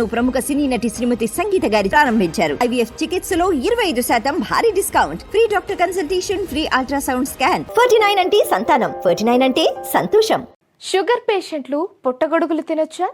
ప్రముఖ సినీ నటి శ్రీమతి సంగీత గారి ప్రారంభించారు. ఐవీఎఫ్ చికిత్సలో ఇరవై ఐదు శాతం భారీ discount. Free doctor consultation free ultrasound scan. Forty nine అంటే సంతానం. ఫోర్టీ నైన్ అంటే సంతోషం. షుగర్ పేషెంట్లు పుట్టగొడుగులు తినొచ్చా?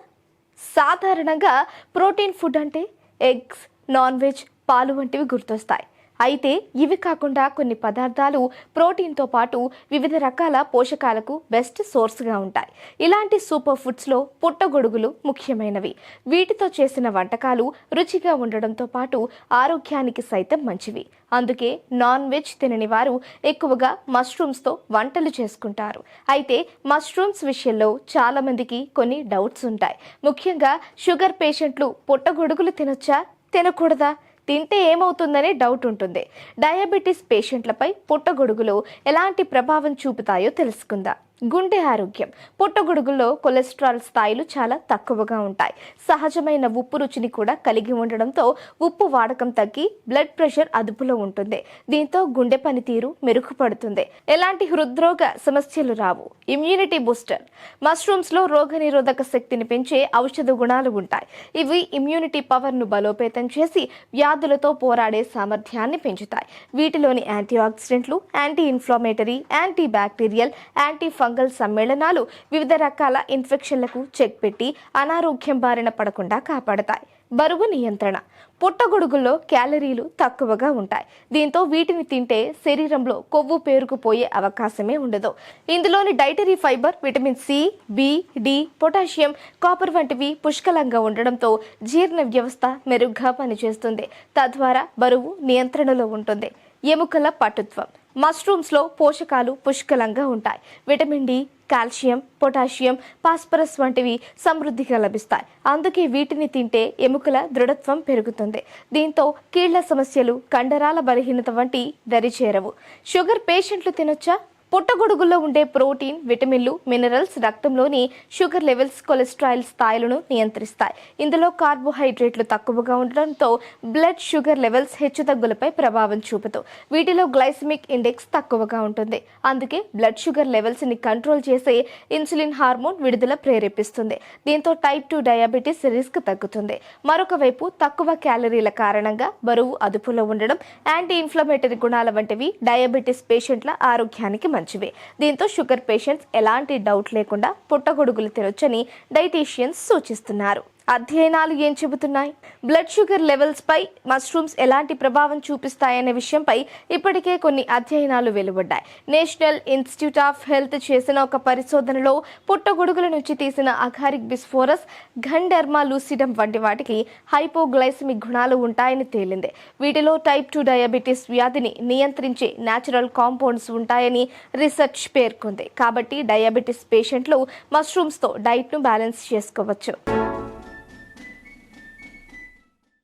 సాధారణంగా ప్రోటీన్ ఫుడ్ అంటే ఎగ్స్ నాన్ వెజ్ పాలు వంటివి గుర్తొస్తాయి. అయితే ఇవి కాకుండా కొన్ని పదార్థాలు ప్రోటీన్తో పాటు వివిధ రకాల పోషకాలకు బెస్ట్ సోర్స్గా ఉంటాయి. ఇలాంటి సూపర్ ఫుడ్స్లో పుట్టగొడుగులు ముఖ్యమైనవి. వీటితో చేసిన వంటకాలు రుచిగా ఉండడంతో పాటు ఆరోగ్యానికి సైతం మంచివి. అందుకే నాన్ వెజ్ తినని వారు ఎక్కువగా మష్రూమ్స్తో వంటలు చేసుకుంటారు. అయితే మష్రూమ్స్ విషయంలో చాలామందికి కొన్ని డౌట్స్ ఉంటాయి. ముఖ్యంగా షుగర్ పేషెంట్లు పుట్టగొడుగులు తినొచ్చా? తినకూడదా? తింటే ఏమవుతుందనే డౌట్ ఉంటుంది. డయాబెటీస్ పేషెంట్లపై పుట్టగొడుగులు ఎలాంటి ప్రభావం చూపుతాయో తెలుసుకుందాం. గుండె ఆరోగ్యం. పుట్టగొడుగుల్లో కొలెస్ట్రాల్ స్థాయిలు చాలా తక్కువగా ఉంటాయి. సహజమైన ఉప్పు రుచిని కూడా కలిగి ఉండడంతో ఉప్పు వాడకం తగ్గి బ్లడ్ ప్రెషర్ అదుపులో ఉంటుంది. దీంతో గుండె పనితీరు మెరుగుపడుతుంది. ఎలాంటి హృద్రోగ సమస్యలు రావు. ఇమ్యూనిటీ బూస్టర్ మష్రూమ్స్లో రోగనిరోధక శక్తిని పెంచే ఔషధ గుణాలు ఉంటాయి. ఇవి ఇమ్యూనిటీ పవర్ను బలోపేతం చేసి వ్యాధులతో పోరాడే సామర్థ్యాన్ని పెంచుతాయి. వీటిలోని యాంటీ ఆక్సిడెంట్లు anti inflammatory anti bacterial anti fungal సమ్మేళనాలు వివిధ రకాల ఇన్ఫెక్షన్లకు చెక్ పెట్టి అనారోగ్యం బారిన పడకుండా కాపాడతాయి. బరువు నియంత్రణ. పుట్టగొడుగుల్లో క్యాలరీలు తక్కువగా ఉంటాయి. దీంతో వీటిని తింటే శరీరంలో కొవ్వు పేరుకుపోయే అవకాశమే ఉండదు. ఇందులోని dietary fibre vitamin C B D potassium copper వంటివి పుష్కలంగా ఉండడంతో జీర్ణ వ్యవస్థ మెరుగ్గా పనిచేస్తుంది. తద్వారా బరువు నియంత్రణలో ఉంటుంది. ఎముకల పటుత్వం. మష్రూమ్స్లో పోషకాలు పుష్కలంగా ఉంటాయి. Vitamin D calcium potassium phosphorus వంటివి సమృద్ధిగా లభిస్తాయి. అందుకే వీటిని తింటే ఎముకల దృఢత్వం పెరుగుతుంది. దీంతో కీళ్ళ సమస్యలు కండరాల బలహీనత వంటి దరిచేరవు. షుగర్ పేషెంట్లు తినొచ్చా? పుట్టగొడుగుల్లో ఉండే ప్రోటీన్ విటమిన్లు మినరల్స్ రక్తంలోని షుగర్ లెవెల్స్ కొలెస్ట్రాల్ స్థాయిలను నియంత్రిస్తాయి. ఇందులో కార్బోహైడ్రేట్లు తక్కువగా ఉండడంతో బ్లడ్ షుగర్ లెవెల్స్ హెచ్చుతగ్గులపై ప్రభావం చూపుతూ వీటిలో గ్లైసమిక్ ఇండెక్స్ తక్కువగా ఉంటుంది. అందుకే బ్లడ్ షుగర్ లెవెల్స్ని కంట్రోల్ చేసే ఇన్సులిన్ హార్మోన్ విడుదల ప్రేరేపిస్తుంది. దీంతో టైప్ టూ డయాబెటీస్ రిస్క్ తగ్గుతుంది. మరొక వైపు తక్కువ క్యాలరీల కారణంగా బరువు అదుపులో ఉండడం యాంటీ ఇన్ఫ్లమేటరీ గుణాల వంటివి డయాబెటీస్ పేషెంట్ల ఆరోగ్యానికి మంచివే. దీంతో షుగర్ పేషెంట్స్ ఎలాంటి డౌట్ లేకుండా పుట్టగొడుగులు తినొచ్చని డైటీషియన్స్ సూచిస్తున్నారు. అధ్యయనాలు ఏం చెబుతున్నాయి? బ్లడ్ షుగర్ లెవెల్స్ పై మష్రూమ్స్ ఎలాంటి ప్రభావం చూపిస్తాయనే విషయంపై ఇప్పటికే కొన్ని అధ్యయనాలు వెలువడ్డాయి. నేషనల్ ఇన్స్టిట్యూట్ ఆఫ్ హెల్త్ చేసిన ఒక పరిశోధనలో పుట్టగొడుగుల నుంచి తీసిన అఘారిక్ బిస్ఫోరస్ ఘండెర్మా లూసిడమ్ వంటి వాటికి హైపోగ్లైసమిక్ గుణాలు ఉంటాయని తేలింది. వీటిలో టైప్ టూ డయాబెటీస్ వ్యాధిని నియంత్రించే న్యాచురల్ కాంపౌండ్స్ ఉంటాయని రీసెర్చ్ పేర్కొంది. కాబట్టి డయాబెటీస్ పేషెంట్లు మష్రూమ్స్తో డైట్ను బ్యాలెన్స్ చేసుకోవచ్చు.